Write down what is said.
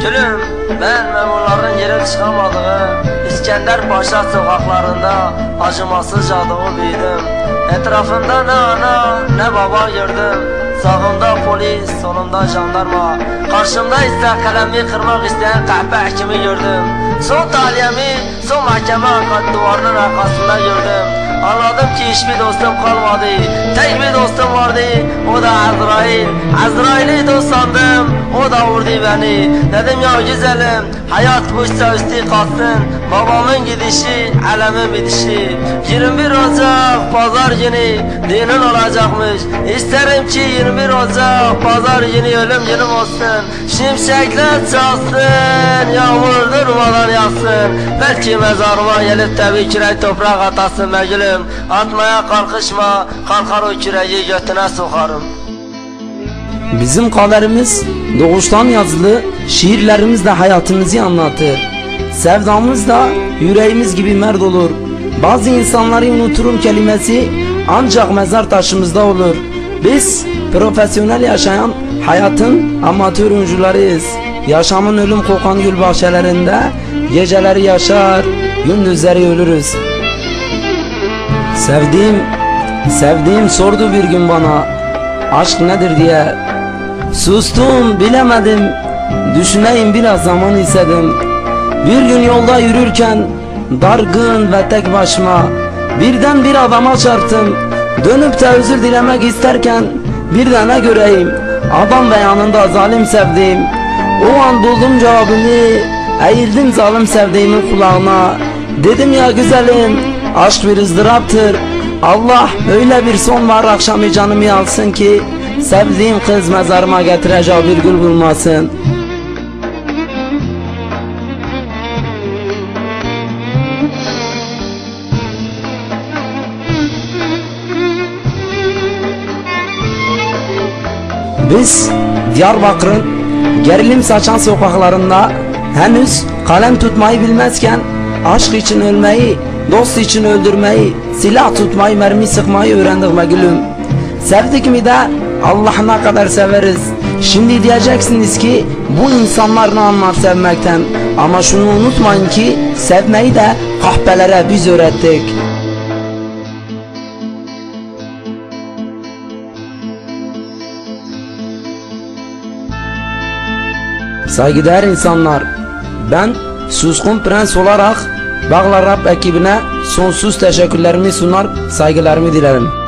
Gülüm ben memurların yere çıkamadığı İskender Paşa sokaklarında acımasızca doğup büyüdüm. Etrafımda ne ana ne baba gördüm. Sağımda polis, solumda jandarma. Karşımda ise kalemi kırmak isteyen kahpe hekimi gördüm. Son taliyemi son mahkeme duvarının arkasında gördüm Anladım ki hiçbir dostum kalmadı. Tek bir dostum vardı. O da Azrail. Azrail'i dost sandım. O da vurdu beni. Dedim ya güzelim Hayat kuşsa üstü kalsın. Babamın gidişi Alemin bitişi. 21 Ocak Pazar günü Dinin olacakmış. İsterim ki 21 Ocak Pazar günü ölüm günüm olsun. Şimşekler çalsın Yağmur durmadan yağsın Belki mezarıma gelip de bir kürek toprak atasın be Atmaya kalkışma Kalkar o küreği götüne sokarım Bizim kaderimiz doğuştan yazılı, şiirlerimiz de hayatımızı anlatır. Sevdamız da yüreğimiz gibi merd olur. Bazı insanları unuturum kelimesi ancak mezar taşımızda olur. Biz profesyonel yaşayan hayatın amatör oyuncularıyız. Yaşamın ölüm kokan gül bahçelerinde geceleri yaşar, gündüzleri ölürüz. Sevdiğim, sevdiğim sordu bir gün bana aşk nedir diye. Sustum bilemedim, düşüneyim biraz zaman istedim. Bir gün yolda yürürken dargın ve tek başıma birden bir adama çarptım. Dönüp de özür dilemek isterken bir de ne göreyim adam ve yanında zalim sevdiğim. O an buldum cevabını eğildim zalim sevdiğimin kulağına. Dedim ya güzelim aşk bir ızdıraptır. Allah öyle bir son var akşamı canımı alsın ki Sevdiğim kız mezarıma getireceği bir gül bulmasın Biz Diyarbakır'ın gerilim saçan sokaklarında henüz kalem tutmayı bilmezken aşk için ölmeyi, dost için öldürmeyi, silah tutmayı, mermi sıkmayı öğrendik be gülüm. Sevdik mi de Allah'ına kadar severiz. Şimdi diyeceksiniz ki bu insanlar ne anlar sevmekten. Ama şunu unutmayın ki sevmeyi de kahpelere biz öğrettik. Saygıdeğer insanlar, ben Suskun Prens olarak Bağlar Rap ekibine sonsuz teşekkürlerimi sunar, saygılarımı dilerim.